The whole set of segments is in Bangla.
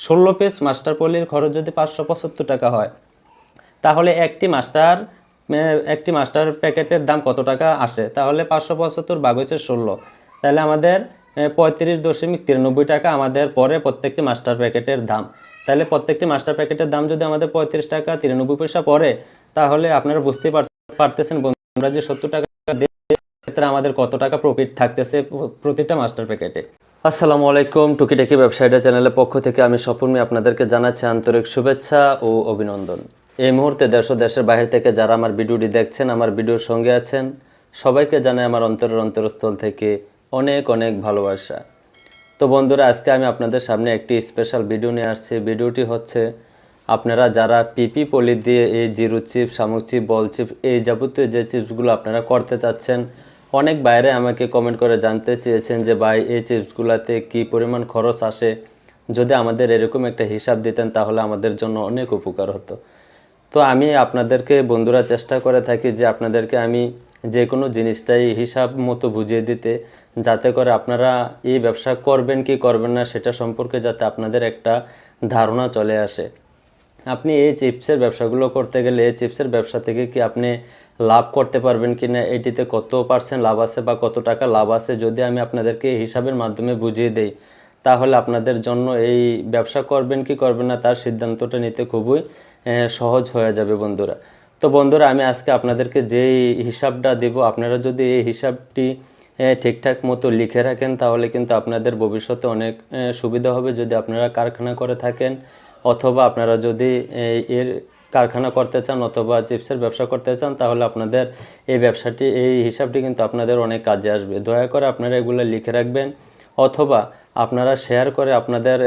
ষোলো পিস মাস্টার পলির খরচ যদি পাঁচশো পঁচাত্তর টাকা হয়, তাহলে একটি মাস্টার একটি মাস্টার প্যাকেটের দাম কত টাকা আসে? তাহলে পাঁচশো পঁচাত্তর হচ্ছে ষোলো। তাহলে আমাদের পঁয়ত্রিশ দশমিক তিরানব্বই টাকা আমাদের পরে প্রত্যেকটি মাস্টার প্যাকেটের দাম। তাহলে প্রত্যেকটি মাস্টার প্যাকেটের দাম যদি আমাদের পঁয়ত্রিশ টাকা তিরানব্বই পয়সা পরে তাহলে আপনারা বুঝতেই পার- পারতেছেন বন্ধুরা যে সত্তর টাকা ক্ষেত্রে আমাদের কত টাকা প্রফিট থাকতেছে প্রতিটা মাস্টার প্যাকেটে। আসসালামু আলাইকুম টুকিটাকি ব্যবসায়ীটা চ্যানেলের পক্ষ থেকে আমি স্বপনমি আপনাদেরকে জানাচ্ছি আন্তরিক শুভেচ্ছা ও অভিনন্দন। এই মুহূর্তে দেশ দেশের বাইরে থেকে যারা আমার ভিডিওটি দেখছেন, আমার ভিডিওর সঙ্গে আছেন, সবাইকে জানাই আমার অন্তরের অন্তরস্থল থেকে অনেক অনেক ভালোবাসা। তো বন্ধুরা, আজকে আমি আপনাদের সামনে একটি স্পেশাল ভিডিও নিয়ে আসছি। ভিডিওটি হচ্ছে, আপনারা যারা পিপি পলি দিয়ে এই জিরো চিপ শামুক চিপ বল চিপ এই যাবতীয় যে চিপসগুলো আপনারা করতে চাচ্ছেন অনেক বাইরে আমাকে কমেন্ট করে জানতে চেয়েছেন যে, ভাই, এই চিপসগুলোতে কি পরিমাণ খরচ আসে? যদি আমাদের এরকম একটা হিসাব দিতেন, তাহলে আমাদের জন্য অনেক উপকার হতো। তো আমি আপনাদেরকে বন্ধুরা চেষ্টা করে থাকি যে, আপনাদেরকে আমি যে কোনো জিনিসটাই হিসাব মতো বুঝিয়ে দিতে, যাতে করে আপনারা এই ব্যবসা করবেন কি করবেন না, সেটা সম্পর্কে যাতে আপনাদের একটা ধারণা চলে আসে। আপনি এই চিপসের ব্যবসাগুলো করতে গেলে, এই চিপসের ব্যবসা থেকে কি আপনি লাভ করতে পারবেন কি না এটিতে কত পার্সেন্ট লাভ আছে বা কত টাকা লাভ আছে যদি আমি আপনাদেরকে হিসাবের মাধ্যমে বুঝিয়ে দেই, তাহলে আপনাদের জন্য এই ব্যবসা করবেন কি করবেন না তার সিদ্ধান্তটা নিতে খুবই সহজ হয়ে যাবে বন্ধুরা। তো বন্ধুরা, আমি আজকে আপনাদেরকে যেই হিসাবটা দেব, আপনারা যদি এই হিসাবটি ঠিকঠাক মতো লিখে রাখেন, তাহলে কিন্তু আপনাদের ভবিষ্যতে অনেক সুবিধা হবে। যদি আপনারা কারখানা করে থাকেন, অথবা আপনারা যদি এর কারখানা করতে চান অথবা চিপসের ব্যবসা করতে চান, তাহলে আপনাদের এই ব্যবসাটি, এই হিসাবটি কিন্তু আপনাদের অনেক কাজে আসবে। দয়া করে আপনারা এগুলো লিখে রাখবেন অথবা আপনারা শেয়ার করে আপনাদের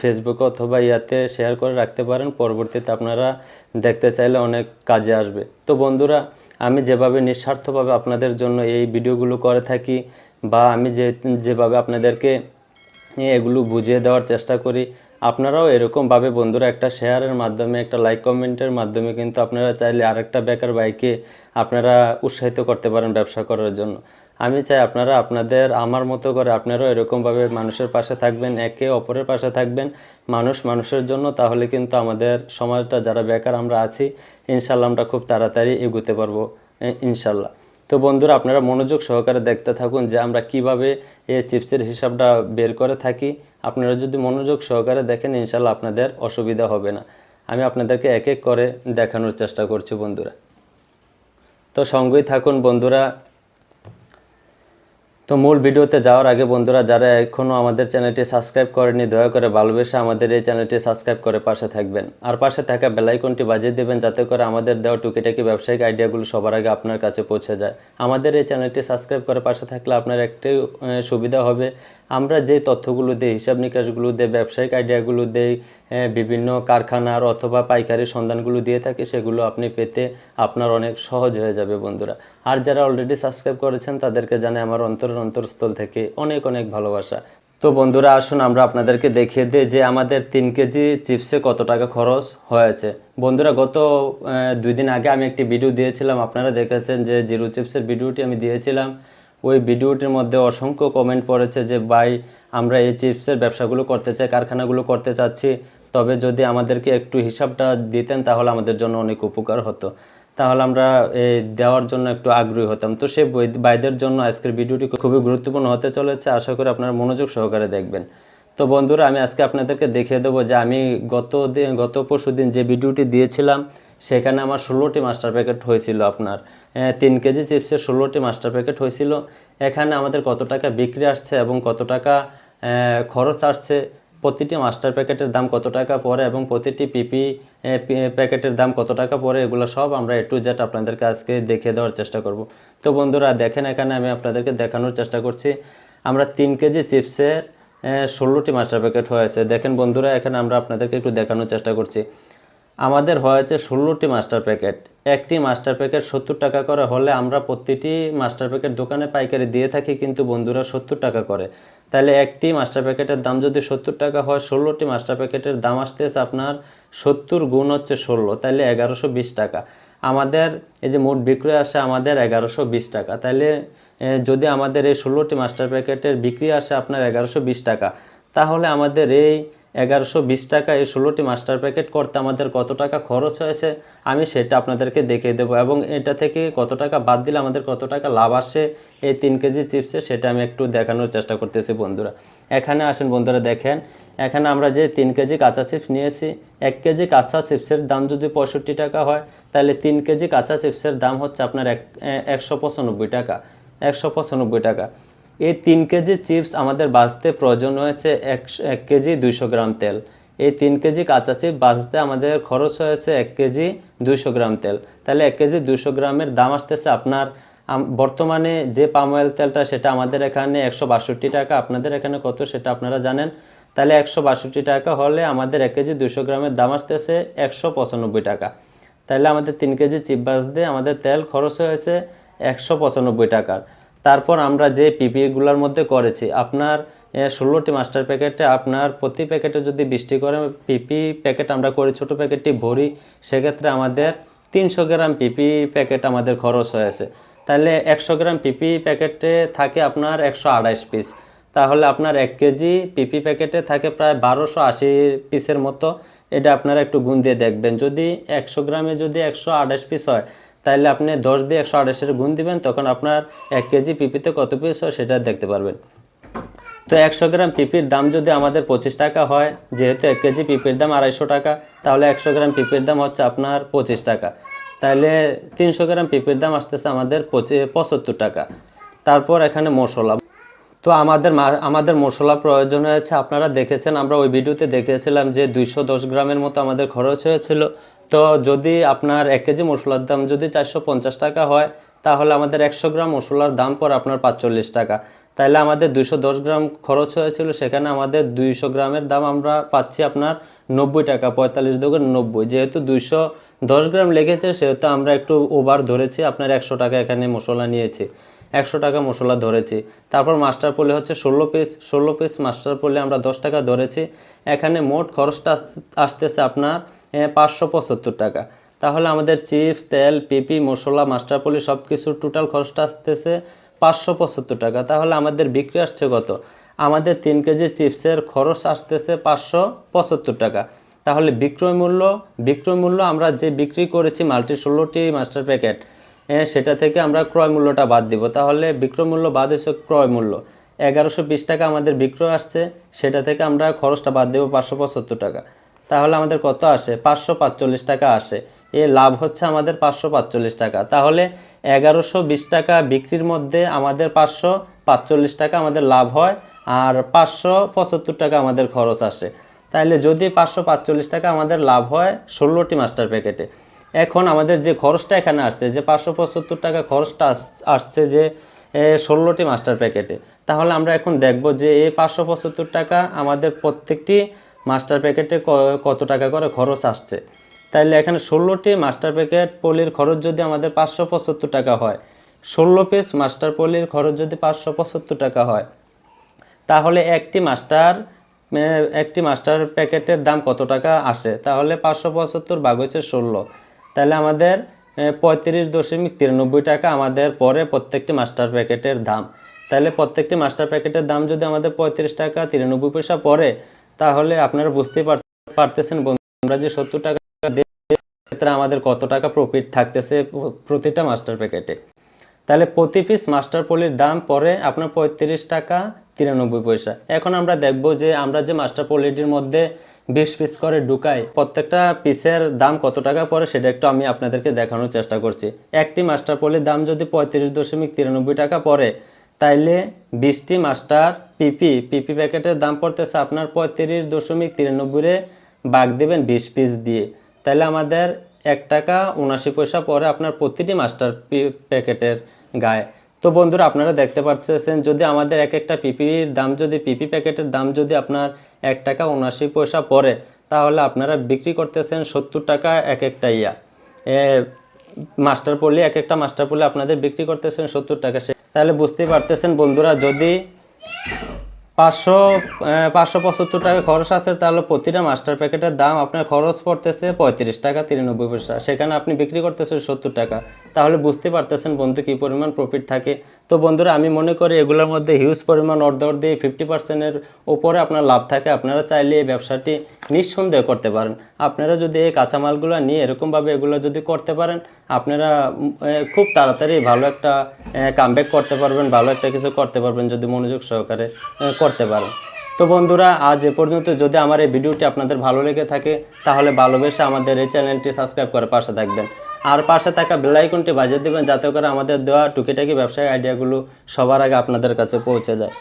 ফেসবুকে অথবা ইয়াতে শেয়ার করে রাখতে পারেন, পরবর্তীতে আপনারা দেখতে চাইলে অনেক কাজে আসবে। তো বন্ধুরা, আমি যেভাবে নিঃস্বার্থভাবে আপনাদের জন্য এই ভিডিওগুলো করে থাকি বা আমি যে, যেভাবে আপনাদেরকে এগুলো বুঝিয়ে দেওয়ার চেষ্টা করি আপনারাও এরকমভাবে বন্ধুরা একটা শেয়ারের মাধ্যমে, একটা লাইক কমেন্টের মাধ্যমে কিন্তু আপনারা চাইলে আরেকটা বেকার বাইকে আপনারা উৎসাহিত করতে পারেন ব্যবসা করার জন্য। আমি চাই আপনারা আপনাদের, আমার মতো করে আপনারাও এরকমভাবে মানুষের পাশে থাকবেন, একে অপরের পাশে থাকবেন, মানুষ মানুষের জন্য, তাহলে কিন্তু আমাদের সমাজটা, যারা বেকার আমরা আছি ইনশাল্লাহ আমরা খুব তাড়াতাড়ি এগোতে পারব ইনশাল্লাহ তো বন্ধুরা, আপনারা মনোযোগ সহকারে দেখতে থাকুন যে আমরা কীভাবে এই চিপসের হিসাবটা বের করে থাকি। আপনারা যদি মনোযোগ সহকারে দেখেন ইনশাল্লাহ আপনাদের অসুবিধা হবে না। আমি আপনাদেরকে এক এক করে দেখানোর চেষ্টা করছি বন্ধুরা। তো সঙ্গেই থাকুন বন্ধুরা তো মূল ভিডিওতে যাওয়ার আগে বন্ধুরা, যারা এখনও আমাদের চ্যানেলটি সাবস্ক্রাইব করেনি দয়া করে ভালোবেসে আমাদের এই চ্যানেলটি সাবস্ক্রাইব করে পাশে থাকবেন। আর পাশে থাকা বেলাইকনটি বাজিয়ে দেবেন, যাতে করে আমাদের দেওয়া টুকিটাকি ব্যবসায়িক আইডিয়াগুলো সবার আগে আপনার কাছে পৌঁছে যায়। আমাদের এই চ্যানেলটি সাবস্ক্রাইব করে পাশে থাকলে আপনার একটি সুবিধা হবে। আমরা যে তথ্যগুলো দিই হিসাব নিকাশগুলো দিই ব্যবসায়িক আইডিয়াগুলো দিই আহ, বিভিন্ন কারখানার অথবা পাইকারি সন্ধানগুলো দিয়ে থাকি সেগুলো আপনি পেতে আপনার অনেক সহজ হয়ে যাবে বন্ধুরা। আর যারা অলরেডি সাবস্ক্রাইব করেছেন তাদেরকে জানে আমার অন্তরের অন্তরস্থল থেকে অনেক অনেক ভালোবাসা। তো বন্ধুরা আসুন আমরা আপনাদেরকে দেখিয়ে দিই যে আমাদের তিন কেজি চিপসে কত টাকা খরচ হয়েছে। বন্ধুরা গত দুই দিন আগে আমি একটি ভিডিও দিয়েছিলাম। আপনারা দেখেছেন যে জিরো চিপসের ভিডিওটি আমি দিয়েছিলাম। ওই ভিডিওটির মধ্যে অসংখ্য কমেন্ট পড়েছে যে, ভাই, আমরা এই চিপসের ব্যবসাগুলো করতে চাই, কারখানাগুলো করতে চাচ্ছি। তবে যদি আমাদেরকে একটু হিসাবটা দিতেন, তাহলে আমাদের জন্য অনেক উপকার হতো। তাহলে আমরা দেওয়ার জন্য একটু আগ্রহী হতাম। তো সেই বাইদের জন্য আজকের ভিডিওটি খুবই গুরুত্বপূর্ণ হতে চলেছে। আশা করি আপনারা মনোযোগ সহকারে দেখবেন। তো বন্ধুরা, আমি আজকে আপনাদেরকে দেখিয়ে দেবো যে, আমি গত গত পরশু দিন যে ভিডিওটি দিয়েছিলাম, সেখানে আমার ষোলোটি মাস্টার প্যাকেট হয়েছিল আপনার। তিন কেজি চিপসের ষোলোটি মাস্টার প্যাকেট হয়েছিল। এখানে আমাদের কত টাকা বিক্রি আসছে এবং কত টাকা খরচ আসছে, প্রতিটি মাস্টার প্যাকেটের দাম কত টাকা পড়ে এবং প্রতিটি পিপি প্যাকেটের দাম কত টাকা পড়ে, এগুলো সব আমরা এ টু জেড আপনাদেরকে আজকে দেখিয়ে দেওয়ার চেষ্টা করব। তো বন্ধুরা, দেখেন এখানে আমি আপনাদেরকে দেখানোর চেষ্টা করছি। আমরা তিন কেজি চিপসের ষোলোটি মাস্টার প্যাকেট হয়েছে। দেখেন বন্ধুরা, এখানে আমরা আপনাদেরকে একটু দেখানোর চেষ্টা করছি। আমাদের হয়েছে ষোলোটি মাস্টার প্যাকেট। একটি মাস্টার প্যাকেট সত্তর টাকা করে হলে আমরা প্রতিটি মাস্টার প্যাকেট দোকানে পাইকারি দিয়ে থাকি, কিন্তু বন্ধুরা সত্তর টাকা করে। তাহলে একটি মাস্টার প্যাকেটের দাম যদি সত্তর টাকা হয়, ষোলোটি মাস্টার প্যাকেটের দাম আসতেছে আপনার সত্তর গুণ হচ্ছে ষোলো, তাহলে এগারোশো বিশ টাকা। আমাদের এই যে মোট বিক্রয় আসে আমাদের এগারোশো বিশ টাকা। তাহলে যদি আমাদের এই ষোলোটি মাস্টার প্যাকেটের বিক্রি আসে আপনার এগারোশো বিশ টাকা। তাহলে আমাদের এই এগারোশো বিশ টাকা এই ষোলোটি মাস্টার প্যাকেট করতে আমাদের কত টাকা খরচ হয়েছে, আমি সেটা আপনাদেরকে দেখিয়ে দেবো। এবং এটা থেকে কত টাকা বাদ দিলে আমাদের কত টাকা লাভ আসে, এই তিন কেজি চিপসে সেটা আমি একটু দেখানোর চেষ্টা করতেছি বন্ধুরা। এখানে আসেন বন্ধুরা, দেখেন। এখানে আমরা যে তিন কেজি কাঁচা চিপস নিয়েছি, এক কেজি কাঁচা চিপসের দাম যদি পঁয়ষট্টি টাকা হয়, তাহলে তিন কেজি কাঁচা চিপসের দাম হচ্ছে আপনার এক একশো পঁচানব্বই টাকা, একশো পঁচানব্বই টাকা। এই তিন কেজি চিপস আমাদের বাঁচতে প্রয়োজন হয়েছে একশো এক কেজি দুইশো গ্রাম তেল। এই তিন কেজি কাঁচা চিপস বাঁচতে আমাদের খরচ হয়েছে এক কেজি দুইশো গ্রাম তেল। তাহলে এক কেজি দুইশো গ্রামের দাম আসতেছে আপনার বর্তমানে যে পাম অয়েল তেলটা সেটা আমাদের এখানে একশো বাষট্টি টাকা। আপনাদের এখানে কত সেটা আপনারা জানেন। তাহলে একশো বাষট্টি টাকা হলে আমাদের এক কেজি দুশো গ্রামের দাম আসতেছে একশো পঁচানব্বই টাকা। তাহলে আমাদের তিন কেজি চিপ বাজতে আমাদের তেল খরচ হয়েছে একশো পঁচানব্বই টাকার। তারপর আমরা যে পিপিগুলোর মধ্যে করেছি, আপনার ষোলোটি মাস্টার প্যাকেটে আপনার প্রতি প্যাকেটে যদি বৃষ্টি করে পিপি প্যাকেট আমরা করি, ছোটো প্যাকেটটি ভরি, সেক্ষেত্রে আমাদের তিনশো গ্রাম পিপি প্যাকেট আমাদের খরচ হয়ে হয়েছে তাহলে একশো গ্রাম পিপি প্যাকেটে থাকে আপনার একশো আড়াইশ পিস তাহলে আপনার এক কেজি পিপি প্যাকেটে থাকে প্রায় বারোশো আশি পিসের মতো। এটা আপনারা একটু গুণ দিয়ে দেখবেন। যদি একশো গ্রামে যদি একশো আঠাশ পিস হয় তাহলে আপনি দশ দিয়ে একশো আঠাশের গুণ দিবেন, তখন আপনার এক কেজি পিপিতে কত পিস হয় সেটা দেখতে পারবেন। তো একশো গ্রাম পিপির দাম যদি আমাদের পঁচিশ টাকা হয়, যেহেতু এক কেজি পিপির দাম আড়াইশো টাকা, তাহলে একশো গ্রাম পিপির দাম হচ্ছে আপনার পঁচিশ টাকা। তাহলে তিনশো গ্রাম পিপির দাম আসতেছে আমাদের পঁচি, পঁচাত্তর টাকা। তারপর এখানে মশলা। তো আমাদের আমাদের মশলা প্রয়োজন হয়েছে, আপনারা দেখেছেন, আমরা ওই ভিডিওতে দেখেছিলাম যে দুইশো দশ গ্রামের মতো আমাদের খরচ হয়েছিল। তো যদি আপনার এক কেজি মশলার দাম যদি চারশো পঞ্চাশ টাকা হয়, তাহলে আমাদের একশো গ্রাম মশলার দাম পড়ে আপনার পাঁচচল্লিশ টাকা। তাহলে আমাদের দুইশো দশ গ্রাম খরচ হয়েছিল, সেখানে আমাদের দুইশো গ্রামের দাম আমরা পাচ্ছি আপনার নব্বই টাকা, পঁয়তাল্লিশ দোকান নব্বই। যেহেতু দুইশো দশ গ্রাম লেগেছে, সেহেতু আমরা একটু ওভার ধরেছি, আপনার একশো টাকা এখানে মশলা নিয়েছি। একশো টাকা মশলা ধরেছি। তারপর মাস্টার পোলে হচ্ছে ষোলো পিস ষোলো পিস মাস্টার পোলে আমরা দশ টাকা ধরেছি। এখানে মোট খরচটা আস- আসতেছে আপনার পাঁচশো পঁচাত্তর টাকা। তাহলে আমাদের চিপস তেল পিপি মশলা মাস্টার পোলি সব কিছুর টোটাল খরচটা আসতেছে পাঁচশো পঁচাত্তর টাকা। তাহলে আমাদের বিক্রি আসছে কত? আমাদের তিন কেজি চিপসের খরচ আসতেছে পাঁচশো পঁচাত্তর টাকা। তাহলে বিক্রয় মূল্য বিক্রয় মূল্য আমরা যে বিক্রি করেছি মাল্টি ষোলোটি মাস্টার প্যাকেট এ, সেটা থেকে আমরা ক্রয় মূল্যটা বাদ দিব। তাহলে বিক্রয় মূল্য বাদ হচ্ছে ক্রয় মূল্য। এগারোশো টাকা আমাদের বিক্রয় আসছে সেটা থেকে আমরা খরচটা বাদ দেবো পাঁচশো পঁচাত্তর টাকা। তাহলে আমাদের কত আসে? পাঁচশো পাঁচচল্লিশ টাকা আসে। এ লাভ হচ্ছে আমাদের পাঁচশো পাঁচচল্লিশ টাকা। তাহলে এগারোশো বিশ টাকা বিক্রির মধ্যে আমাদের পাঁচশো পাঁচচল্লিশ টাকা আমাদের লাভ হয় আর পাঁচশো পঁচাত্তর টাকা আমাদের খরচ আসে। তাহলে যদি পাঁচশো পাঁচচল্লিশ টাকা আমাদের লাভ হয় ষোলোটি মাস্টার প্যাকেটে। এখন আমাদের যে খরচটা এখানে আসছে, যে পাঁচশো পঁচাত্তর টাকা খরচটা আস- আসছে যে ষোলোটি মাস্টার প্যাকেটে। তাহলে আমরা এখন দেখব যে এই পাঁচশো পঁচাত্তর টাকা আমাদের প্রত্যেকটি মাস্টার প্যাকেটে কত টাকা করে খরচ আসছে? তাইলে এখানে ষোলোটি মাস্টার প্যাকেট পলির খরচ যদি আমাদের পাঁচশো পঁচাত্তর টাকা হয়, ষোলো পিস মাস্টার পলির খরচ যদি পাঁচশো পঁচাত্তর টাকা হয়, তাহলে একটি মাস্টার একটি মাস্টার প্যাকেটের দাম কত টাকা আসে? তাহলে পাঁচশো পঁচাত্তর ভাগ হচ্ছে ষোলো। তাহলে আমাদের পঁয়ত্রিশ দশমিক তিরানব্বই টাকা আমাদের পরে প্রত্যেকটি মাস্টার প্যাকেটের দাম। তাহলে প্রত্যেকটি মাস্টার প্যাকেটের দাম যদি আমাদের পঁয়ত্রিশ টাকা তিরানব্বই পয়সা পড়ে তাহলে আপনারা বুঝতেই পার- পারতেছেন আমরা যে সত্তর টাকা ক্ষেত্রে আমাদের কত টাকা প্রফিট থাকতেছে প্রতিটা মাস্টার প্যাকেটে তাহলে প্রতি পিস মাস্টার পলির দাম পরে আপনার পঁয়ত্রিশ টাকা তিরানব্বই পয়সা। এখন আমরা দেখব যে আমরা যে মাস্টার পলিটির মধ্যে বিশ পিস করে ঢুকাই, প্রত্যেকটা পিসের দাম কত টাকা পড়ে সেটা একটু আমি আপনাদেরকে দেখানোর চেষ্টা করছি। একটি মাস্টার পলির দাম যদি পঁয়ত্রিশ দশমিক তিরানব্বই টাকা পরে, তাইলে বিশটি মাস্টার পিপি পিপি প্যাকেটের দাম পড়তেছে আপনার পঁয়ত্রিশ দশমিক তিরানব্বইয়ে বাঘ দেবেন বিশ পিস দিয়ে। তাহলে আমাদের এক টাকা উনাশি পয়সা পরে আপনার প্রতিটি মাস্টার প্যাকেটের গায়ে। তো বন্ধুরা, আপনারা দেখতে পাচ্ছেন যদি আমাদের এক একটা পিপির দাম যদি পিপি প্যাকেটের দাম যদি আপনার এক টাকা উনাশি পয়সা পরে, তাহলে আপনারা বিক্রি করতেছেন সত্তর টাকা এক একটা ইয়া। মাস্টার পলি এক একটা মাস্টার পলি আপনাদের বিক্রি করতেছেন সত্তর টাকা সে তাহলে বুঝতেই পারতেছেন বন্ধুরা, যদি পাঁচশো পাঁচশো পঁচাত্তর টাকা খরচ আছে, তাহলে প্রতিটা মাস্টার প্যাকেটের দাম আপনার খরচ পড়তেছে পঁয়ত্রিশ টাকা তিরানব্বই পয়সা। সেখানে আপনি বিক্রি করতেছেন সত্তর টাকা। তাহলে বুঝতে পারতেছেন বন্ধু কী পরিমাণ প্রফিট থাকে। তো বন্ধুরা, আমি মনে করি এগুলোর মধ্যে হিউজ পরিমাণ অর্ধ দিয়ে ফিফটি পার্সেন্টের উপরে আপনার লাভ থাকে। আপনারা চাইলে এই ব্যবসাটি নিঃসন্দেহ করতে পারেন। আপনারা যদি এই কাঁচামালগুলো নিয়ে এরকমভাবে এগুলো যদি করতে পারেন, আপনারা খুব তাড়াতাড়ি ভালো একটা কামব্যাক করতে পারবেন, ভালো একটা কিছু করতে পারবেন যদি মনোযোগ সহকারে করতে পারেন। তো বন্ধুরা, আজ এ পর্যন্ত যদি আমার এই ভিডিওটি আপনাদের ভালো লেগে থাকে, তাহলে ভালোবেসে আমাদের এই চ্যানেলটি সাবস্ক্রাইব করে পাশে থাকবেন। আর পাশে থাকা বেল আইকনটি বাজিয়ে দেবেন, যাতে করে আমাদের দেওয়া টুকিটাকি ব্যবসায়িক আইডিয়াগুলো সবার আগে আপনাদের কাছে পৌঁছে যায়।